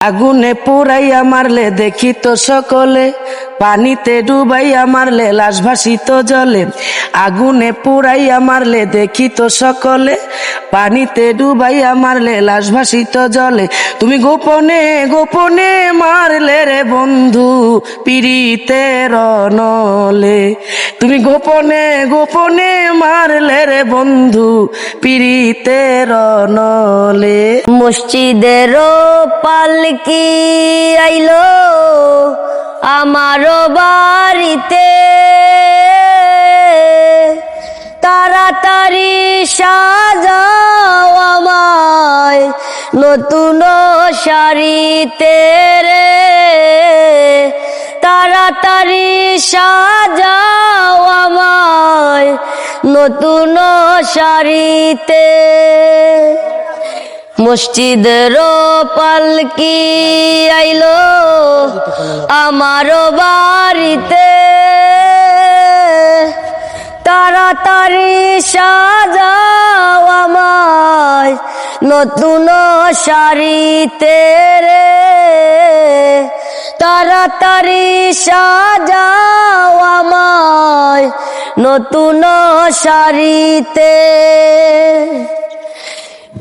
আগুনে পুরাইয়া মারলে দেখি তো সকলে, পানিতে ডুবাইয়া মারলে লাশ ভাসিত জলে। আগুনে পুরাইয়া মারলে দেখি তো সকলে, পানিতে ডুবাইয়া মারলে লাশ ভাসিত জলে। তুমি গোপনে গোপনে মারলে রে বন্ধু পিড়িতে রনলে তুমি গোপনে গোপনে মারলে রে বন্ধু পিড়িতে রনলে মসজিদের পালকি আইলো আমার বাড়িতে? তাড়াতাড়ি সাজাও আমায় নতুন শাড়িতে রে। তাড়াতাড়ি সাজাও আমায় নতুন শাড়িতে। মসজিদের পালকি আইলো আমারও বাড়িতে। তাড়াতাড়ি সাজাও আমায় নতুন শাড়িতে রে। তাড়াতাড়ি সাজাও আমায় নতুন শাড়িতে।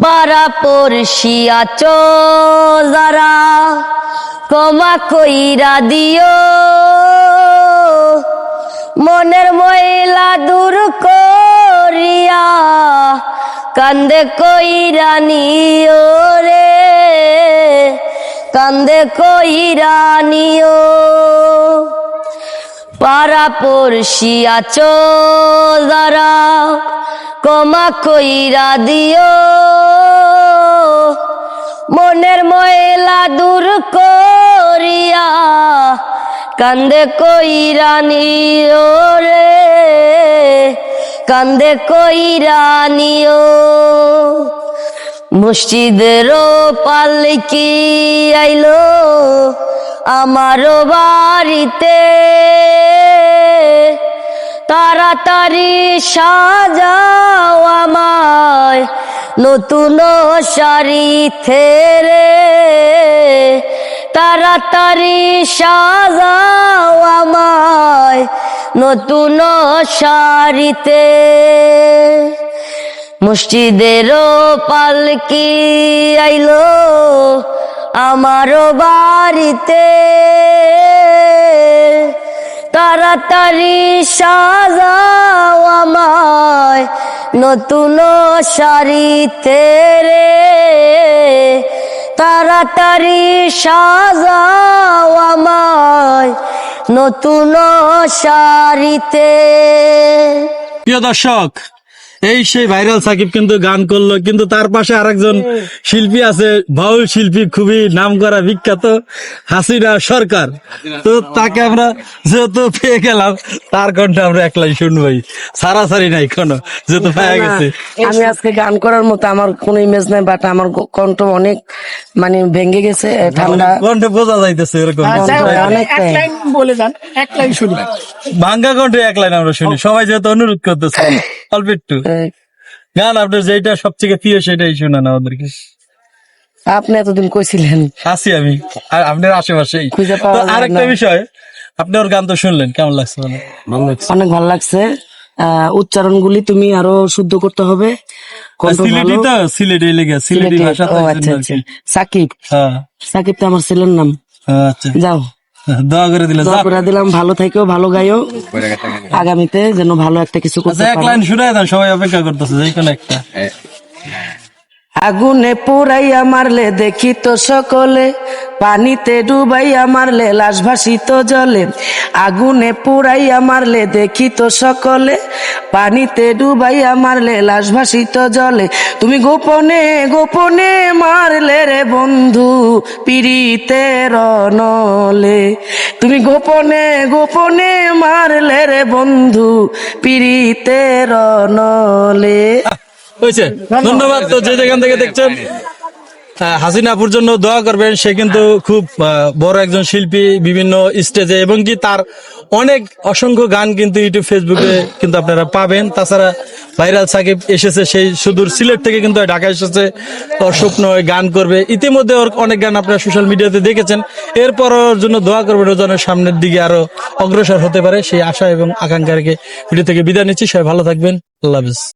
পাড়া পড়শিয়া যারা কমা কইরা দিও। মনের ময়লা দূর করিয়া কান্দে কইরা নিও রে, কান্দে কইরা নিও। পাড়া পড়শিয়া যারা কমা কইরা দিও। দূর করিয়া কান্দে কইরা নিও রে কান্দে কইরা নিও মসজিদের পালকি আইলো আমারও বাড়িতে। তাড়াতাড়ি সাজাও আমায়। নতুন শাড়ি রে তাড়াতাড়ি সাজাও আমায় নতুন শাড়িতে মসজিদের পালকি আইলো আমারও বাড়িতে। তাড়াতাড়ি সাজাও আমায় নতুন শাড়িতে রে তাড়াতাড়ি সাজাও আমায় নতুন শাড়িতে প্রিয় দর্শক এই সেই ভাইরাল সাকিব কিন্তু গান করল কিন্তু তার পাশে আরেকজন শিল্পী আছে বাউল শিল্পী খুবই নাম করা বিখ্যাত হাসিনা সরকার। তো তাকে আমরা যেহেতু পেয়ে গেলাম তার কণ্ঠে আমরা একলাই শুনবই সারাসারি নাই কোনো যেহেতু পেয়ে গেছে। আমি আজকে গান করার মতো আমার কোনো ইমেজ নাই বাট আমার কণ্ঠ অনেক মানে ভেঙে গেছে ঠান্ডা। কণ্ঠে বোঝা যাইতেছে এরকম আচ্ছা, অনেক এক লাইন বলে যান এক লাইন শুনি ভাঙ্গা কণ্ঠে এক লাইন আমরা শুনি সবাই যেহেতু অনুরোধ করতেছে। অল্প একটু। গান আপনার যেটা সবথেকে প্রিয় সেটাই শোনান আমাদেরকে। আপনি এতদিন কইছিলেন। আছি আমি আর আপনার আশেপাশেই। বিষয় আপনি ওর গান তো শুনলেন কেমন লাগছে মানে? অনেক ভালো লাগছে। উচ্চারণ গুলি তুমি আরও শুদ্ধ করতে হবে। আচ্ছা আচ্ছা। সাকিব। হ্যাঁ। সাকিব তো আমার ছেলের নাম। আচ্ছা। যাও। দোয়া করে দিলে দোয়া করে দিলাম। ভালো থাকো ভালো গাইও আগামীতে যেন ভালো একটা কিছু করতে আচ্ছা এক লাইন শুনে দেন সবাই অপেক্ষা করতেছে যে কোনো একটা। আগুনে পুরাইয়া মারলে দেখি তো সকলে পানিতে ডুবাইয়া মারলে লাশ ভাসিত জলে। আগুনে পুরাইয়া মারলে দেখি তো সকলে পানিতে ডুবাইয়া মারলে লাশ ভাসিত জলে। তুমি গোপনে গোপনে মারলে রে বন্ধু পিড়িতে রনলে তুমি গোপনে গোপনে মারলে রে বন্ধু পিড়িতে রনলে হয়েছে। ধন্যবাদ। তো যে যেখান থেকে দেখছেন হাসিনাপুর জন্য দোয়া করবেন। সে কিন্তু খুব বড় একজন শিল্পী বিভিন্ন স্টেজে এবং কি তার অনেক অসংখ্য গান কিন্তু ইউটিউব ফেসবুকে কিন্তু আপনারা পাবেন। তাছাড়া ভাইরাল সাকিব এসেছে, সেই সুদূর সিলেট থেকে কিন্তু ঢাকা এসেছে। ওর স্বপ্ন গান করবে। ইতিমধ্যে ওর অনেক গান আপনারা সোশ্যাল মিডিয়াতে দেখেছেন। এরপর ওর জন্য দোয়া করবেন, ও সামনের দিকে আরও অগ্রসর হতে পারে। সেই আশা এবং আকাঙ্ক্ষা রেখে ভিডিও থেকে বিদায় নিচ্ছি। সবাই ভালো থাকবেন। আল্লাহ হাফিজ।